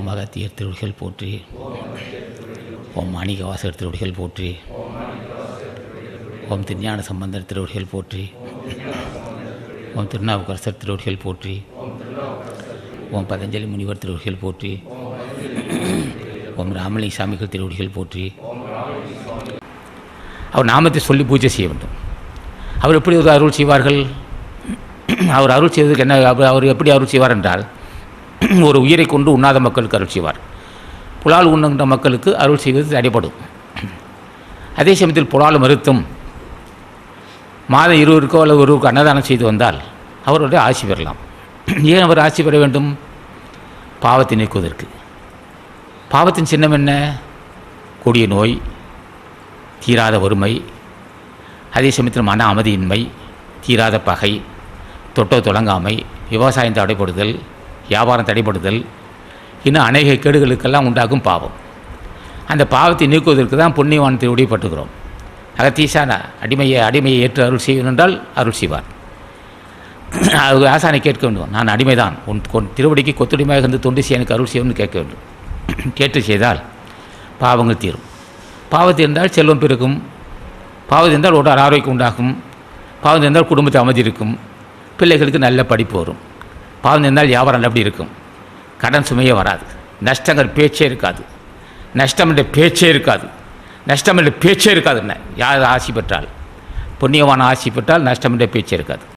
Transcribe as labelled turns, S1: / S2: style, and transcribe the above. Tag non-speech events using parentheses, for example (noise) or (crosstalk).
S1: ஓம் அகத்தியர் திருவடிகள் போற்றி ஓம் மாணிக வாசகர் போற்றி ஓம் திருஞான சம்பந்தர் திருவடிகள் போற்றி ஓம் திருநாவுக்கரசர் திருவடிகள் போற்றி ஓம் பதஞ்சலி முனிவர் திருவடிகள் போற்றி ஓம் ராமலிங்க சாமிகள் திருவடிகள் போற்றி. அவர் நாமத்தை சொல்லி பூஜை செய்ய வேண்டும். அவர் எப்படி ஒரு அருள் செய்வார்கள்? அவர் அருள் செய்வதற்கு என்ன அவர் அவர் எப்படி அருள் செய்வார் என்றால் (clears throat) ஒரு உயிரை கொண்டு உண்ணாத மக்களுக்கு அருள் செய்வார். புலால் உண்ணுகின்ற மக்களுக்கு அருள் செய்வது தடைப்படும் அதே சமயத்தில் புலால் மறுத்தும் மாதம் இருவருக்கோ அல்லது ஒருவருக்கு அன்னதானம் செய்து வந்தால் அவருடைய ஆசி பெறலாம். (clears throat) ஏன் அவர் ஆசி பெற வேண்டும்? பாவத்தை நீக்குவதற்கு. பாவத்தின் சின்னம் என்ன? கொடிய நோய் தீராத வறுமை அதே சமயத்தில் மன அமைதியின்மை தீராத பகை தொட்டோ தொடங்காமை விவசாயம் தடைப்படுதல் வியாபாரம் தடைப்படுதல் இன்னும் அநேக கேடுகளுக்கெல்லாம் உண்டாகும் பாவம். அந்த பாவத்தை நீக்குவதற்கு தான் புண்ணியவானத்தை உடைப்பட்டுகிறோம் அகத்தீசான அடிமையை அடிமையை ஏற்று அருள் செய்வன் என்றால் அருள் செய்வார். (clears throat) அது ஆசானை கேட்க வேண்டும். நான் அடிமைதான். உன் கொன் திருவடிக்கு கொத்துடிமையாக இருந்து தொண்டு செய்ய எனக்கு அருள் செய்யணும்னு கேட்க வேண்டும். (clears throat) கேட்டு செய்தால் பாவங்கள் தீரும். பாவத்தை இருந்தால் செல்வம் பெருகும். பாவம் இருந்தால் உடல் ஆரோக்கியம் உண்டாகும். பாவம் இருந்தால் குடும்பத்தை அமைதி இருக்கும் பிள்ளைகளுக்கு நல்ல படிப்பு வரும். பாவம் இருந்தால் வியாபாரம் நல்லபடி இருக்கும். கடன் சுமையே வராது. நஷ்டங்கள் பேச்சே இருக்காது. நஷ்டம் என்ற பேச்சே இருக்காது. நஷ்டம் என்ற பேச்சே இருக்காதுன்னு யார் ஆசி பெற்றால்? புண்ணியமான ஆசி பெற்றால் நஷ்டம் என்ற பேச்சே இருக்காது.